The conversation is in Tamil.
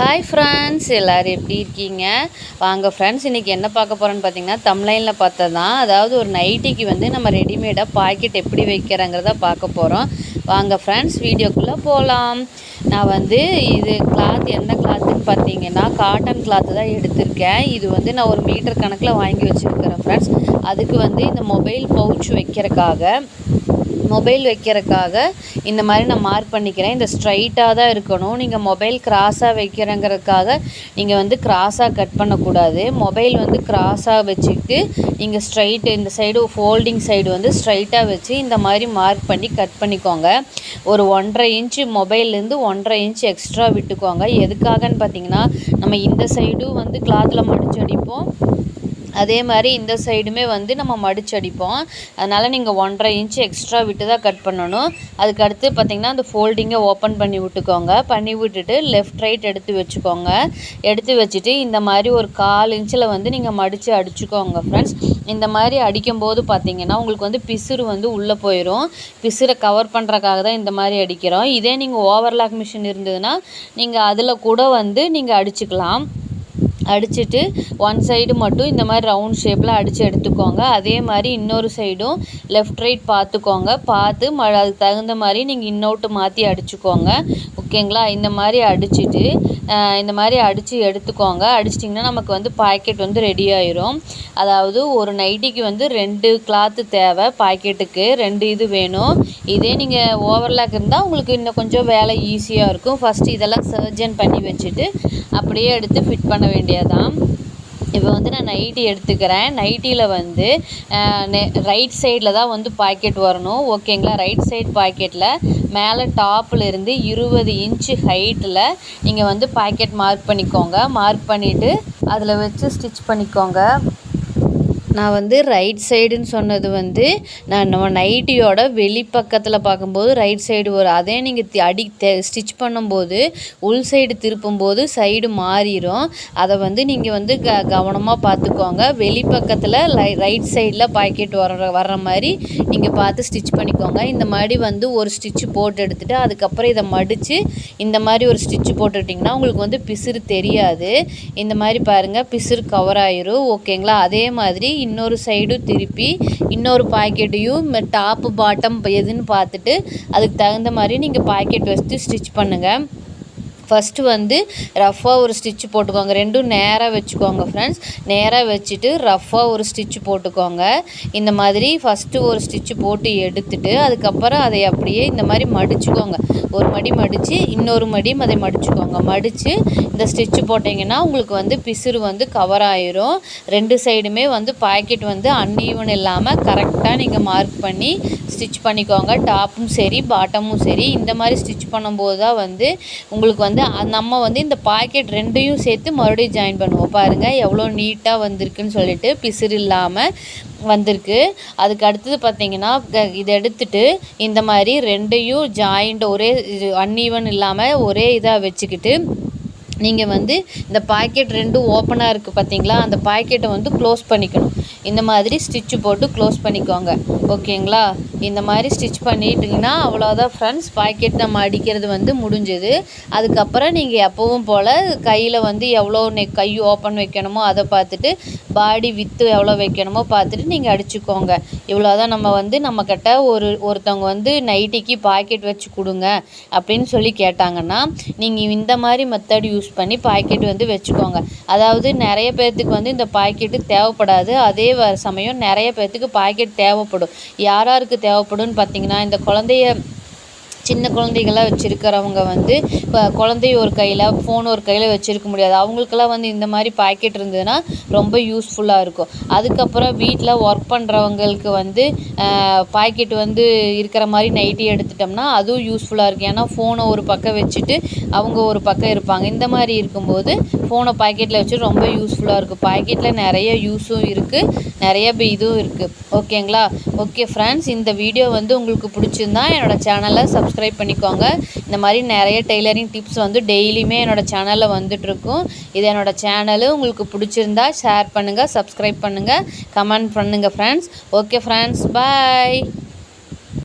ஹாய் ஃப்ரெண்ட்ஸ் எல்லோரும் எப்படி இருக்கீங்க? வாங்க ஃப்ரெண்ட்ஸ் இன்றைக்கி என்ன பார்க்க போகிறோன்னு பார்த்தீங்கன்னா தமிழ்லைனில் பார்த்தது தான் அதாவது ஒரு நைட்டிக்கு வந்து நம்ம ரெடிமேடாக பாக்கெட் எப்படி வைக்கிறோங்கிறத பார்க்க போகிறோம் வாங்க ஃப்ரெண்ட்ஸ் வீடியோக்குள்ளே போகலாம் நான் வந்து இது கிளாத் எந்த கிளாத்துன்னு பார்த்தீங்கன்னா காட்டன் கிளாத்து தான் எடுத்திருக்கேன். இது வந்து நான் ஒரு மீட்டர் கணக்கில் வாங்கி வச்சுருக்கிறேன் ஃப்ரெண்ட்ஸ் அதுக்கு வந்து இந்த மொபைல் பவுச் வைக்கிறதுக்காக மொபைல் வைக்கிறதுக்காக இந்த மாதிரி நான் மார்க் பண்ணிக்கிறேன். இந்த ஸ்ட்ரைட்டாக தான் இருக்கணும். நீங்கள் மொபைல் கிராஸாக வைக்கிறங்கிறதுக்காக நீங்கள் வந்து கிராஸாக கட் பண்ணக்கூடாது. மொபைல் வந்து கிராஸாக வச்சுக்கிட்டு நீங்கள் ஸ்ட்ரைட்டு இந்த சைடு ஃபோல்டிங் சைடு வந்து ஸ்ட்ரைட்டாக வச்சு இந்த மாதிரி மார்க் பண்ணி கட் பண்ணிக்கோங்க. ஒரு ஒன்றரை இன்ச்சு மொபைல்லேருந்து ஒன்றரை இன்ச் எக்ஸ்ட்ரா விட்டுக்கோங்க. எதுக்காகன்னு பார்த்தீங்கன்னா நம்ம இந்த சைடும் வந்து கிளாத்தில் மடிச்சு அடிப்போம். அதே மாதிரி இந்த சைடுமே வந்து நம்ம மடிச்சு அடிப்போம். அதனால் நீங்கள் ஒன்றரை இன்ச் எக்ஸ்ட்ரா விட்டு தான் கட் பண்ணணும். அதுக்கு அடுத்து பார்த்திங்கன்னா அந்த ஃபோல்டிங்கை ஓப்பன் பண்ணி விட்டுக்கோங்க. பண்ணி விட்டுட்டு லெஃப்ட் ரைட் எடுத்து வச்சுக்கோங்க. எடுத்து வச்சுட்டு இந்த மாதிரி ஒரு கால் இன்ச்சில் வந்து நீங்கள் மடித்து அடிச்சுக்கோங்க ஃப்ரெண்ட்ஸ் இந்த மாதிரி அடிக்கும்போது பார்த்திங்கன்னா உங்களுக்கு வந்து பிசுறு வந்து உள்ளே போயிடும் பிசுரை கவர் பண்ணுறக்காக தான் இந்த மாதிரி அடிக்கிறோம். இதே நீங்கள் ஓவர்லாக் மிஷின் இருந்ததுன்னா நீங்கள் அதில் கூட வந்து நீங்கள் அடிச்சுக்கலாம். அடிச்சுட்டு ஒன் சைடு மட்டும் இந்த மாதிரி ரவுண்ட் ஷேப்பில் அடித்து எடுத்துக்கோங்க. அதே மாதிரி இன்னொரு சைடும் லெஃப்ட் ரைட் பார்த்துக்கோங்க. பார்த்து ம அதுக்கு தகுந்த மாதிரி நீங்கள் இன்னொட்டு மாற்றி அடிச்சுக்கோங்க. ஓகேங்களா? இந்த மாதிரி அடிச்சுட்டு இந்த மாதிரி அடித்து எடுத்துக்கோங்க. அடிச்சிட்டிங்கன்னா நமக்கு வந்து பாக்கெட் வந்து ரெடி ஆயிரும். அதாவது ஒரு நைட்டிக்கு வந்து ரெண்டு கிளாத்து தேவை பாக்கெட்டுக்கு ரெண்டு இது வேணும். இதே நீங்கள் ஓவர்லாக் இருந்தால் உங்களுக்கு இன்னும் கொஞ்சம் வேலை ஈஸியாக இருக்கும். ஃபஸ்ட்டு இதெல்லாம் சர்ஜன் பண்ணி வச்சுட்டு அப்படியே எடுத்து ஃபிட் பண்ண வேண்டியதான் இப்போ வந்து நான் நைட்டி எடுத்துக்கிறேன். நைட்டியில் வந்து ரைட் சைடில் தான் வந்து பாக்கெட் வரணும். ஓகேங்களா ரைட் சைட் பாக்கெட்டில் மேலே டாப்பில் இருந்து இருபது இன்ச்சு ஹைட்டில் நீங்கள் வந்து பாக்கெட் மார்க் பண்ணிக்கோங்க. மார்க் பண்ணிவிட்டு அதில் வச்சு ஸ்டிச் பண்ணிக்கோங்க. நான் வந்து ரைட் சைடுன்னு சொன்னது வந்து நான் நம்ம நைட்டியோட வெளிப்பக்கத்தில் பார்க்கும்போது ரைட் சைடு வரும் அதே நீங்கள் அடி ஸ்டிச் பண்ணும்போது உள் சைடு திருப்பும்போது சைடு மாறிடும் அதை வந்து நீங்கள் வந்து க கவனமாக பார்த்துக்கோங்க. வெளிப்பக்கத்தில் லை ரைட் சைடில் பாக்கெட் வர்ற வர்ற மாதிரி நீங்கள் பார்த்து ஸ்டிச் பண்ணிக்கோங்க. இந்த மாதிரி வந்து ஒரு ஸ்டிச்சு போட்டு எடுத்துகிட்டு அதுக்கப்புறம் இதை மடித்து இந்த மாதிரி ஒரு ஸ்டிச்சு போட்டுட்டிங்கன்னா உங்களுக்கு வந்து பிசுறு தெரியாது. இந்த மாதிரி பாருங்கள் பிசுறு கவர் ஆயிரும். ஓகேங்களா அதே மாதிரி இன்னொரு சைடும் திருப்பி இன்னொரு பாக்கெட்டையும் டாப்பு பாட்டம் எதுன்னு பார்த்துட்டு அதுக்கு தகுந்த மாதிரி நீங்கள் பாக்கெட் வச்சு ஸ்டிச் பண்ணுங்கள் ஃபஸ்ட்டு வந்து ரஃப்பாக ஒரு ஸ்டிச் போட்டுக்கோங்க. ரெண்டும் நேராக வச்சுக்கோங்க ஃப்ரெண்ட்ஸ் நேராக வச்சுட்டு ரஃப்பாக ஒரு ஸ்டிச் போட்டுக்கோங்க. இந்த மாதிரி ஃபஸ்ட்டு ஒரு ஸ்டிச்சு போட்டு எடுத்துட்டு அதுக்கப்புறம் அதை அப்படியே இந்த மாதிரி மடிச்சுக்கோங்க. ஒரு மடி மடித்து இன்னொரு மடியும் அதை மடிச்சுக்கோங்க. மடித்து இந்த ஸ்டிச்சு போட்டிங்கன்னா உங்களுக்கு வந்து பிசுறு வந்து கவர் ஆயிரும். ரெண்டு சைடுமே வந்து பாக்கெட் வந்து அன்ஈவன் இல்லாமல் கரெக்டாக நீங்கள் மார்க் பண்ணி ஸ்டிச் பண்ணிக்கோங்க. டாப்பும் சரி பாட்டமும் சரி. இந்த மாதிரி ஸ்டிச் பண்ணும்போது தான் வந்து உங்களுக்கு வந்து நம்ம வந்து இந்த பாக்கெட் ரெண்டையும் சேர்த்து மறுபடியும் ஜாயின் பண்ணுவோம். பாருங்கள் எவ்வளோ நீட்டாக வந்திருக்குன்னு சொல்லிட்டு பிசிறு இல்லாமல் வந்திருக்கு. அதுக்கு அடுத்தது பார்த்தீங்கன்னா இதை எடுத்துட்டு இந்த மாதிரி ரெண்டையும் ஜாயிண்ட் ஒரே அன்ஈவன் இல்லாமல் ஒரே இதாக வச்சுக்கிட்டு நீங்கள் வந்து இந்த பாக்கெட் ரெண்டும் ஓப்பனாக இருக்குது பார்த்தீங்களா அந்த பாக்கெட்டை வந்து க்ளோஸ் பண்ணிக்கணும். இந்த மாதிரி ஸ்டிச்சு போட்டு க்ளோஸ் பண்ணிக்கோங்க. ஓகேங்களா? இந்த மாதிரி ஸ்டிச் பண்ணிட்டிங்கன்னா அவ்வளோதான் ஃப்ரெண்ட்ஸ் பாக்கெட் நம்ம அடிக்கிறது வந்து முடிஞ்சது. அதுக்கப்புறம் நீங்கள் எப்போவும் போல் கையில் வந்து எவ்வளோ நெ கை ஓப்பன் வைக்கணுமோ அதை பார்த்துட்டு பாடி வித்து எவ்வளோ வைக்கணுமோ பார்த்துட்டு நீங்கள் அடிச்சுக்கோங்க. இவ்வளோதான் நம்ம வந்து நம்மக்கிட்ட ஒரு ஒருத்தவங்க வந்து நைட்டிக்கு பாக்கெட் வச்சு கொடுங்க அப்படின்னு சொல்லி கேட்டாங்கன்னா நீங்கள் இந்த மாதிரி மெத்தட் யூஸ் பண்ணி பாக்கெட் வந்து வச்சுக்கோங்க. அதாவது நிறைய பேர்த்துக்கு வந்து இந்த பாக்கெட்டு தேவைப்படாது. அதே சமயம் நிறைய பேர்த்துக்கு பாக்கெட் தேவைப்படும். யார் யாருக்கு தேவைப்படும்னு பார்த்தீங்கன்னா இந்த குழந்தைய சின்ன குழந்தைகளாக வச்சுருக்கிறவங்க வந்து இப்போ குழந்தைய ஒரு கையில் ஃபோன் ஒரு கையில் வச்சுருக்க முடியாது. அவங்களுக்கெல்லாம் வந்து இந்த மாதிரி பாக்கெட் இருந்ததுன்னா ரொம்ப யூஸ்ஃபுல்லாக இருக்கும். அதுக்கப்புறம் வீட்டில் ஒர்க் பண்ணுறவங்களுக்கு வந்து பாக்கெட் வந்து இருக்கிற மாதிரி நைட்டி எடுத்துட்டோம்னா அதுவும் யூஸ்ஃபுல்லாக இருக்கும். ஏன்னா ஃபோனை ஒரு பக்கம் வச்சுட்டு அவங்க ஒரு பக்கம் இருப்பாங்க. இந்த மாதிரி இருக்கும்போது ஃபோனை பாக்கெட்டில் வச்சு ரொம்ப யூஸ்ஃபுல்லாக இருக்கும். பாக்கெட்டில் நிறைய யூஸும் இருக்குது நிறைய இதுவும் இருக்குது ஓகேங்களா ஓகே ஃப்ரெண்ட்ஸ் இந்த வீடியோ வந்து உங்களுக்கு பிடிச்சிருந்தா என்னோடய சேனலை சப்ஸ்கிரைப் பண்ணிக்கோங்க. இந்த மாதிரி நிறைய டெய்லரிங் டிப்ஸ் வந்து டெய்லியுமே என்னோடய சேனலில் வந்துட்டுருக்கும். இது என்னோடய சேனலு உங்களுக்கு பிடிச்சிருந்தா ஷேர் பண்ணுங்கள் சப்ஸ்கிரைப் பண்ணுங்கள் கமெண்ட் பண்ணுங்கள் ஃப்ரெண்ட்ஸ் ஓகே ஃப்ரெண்ட்ஸ் பாய்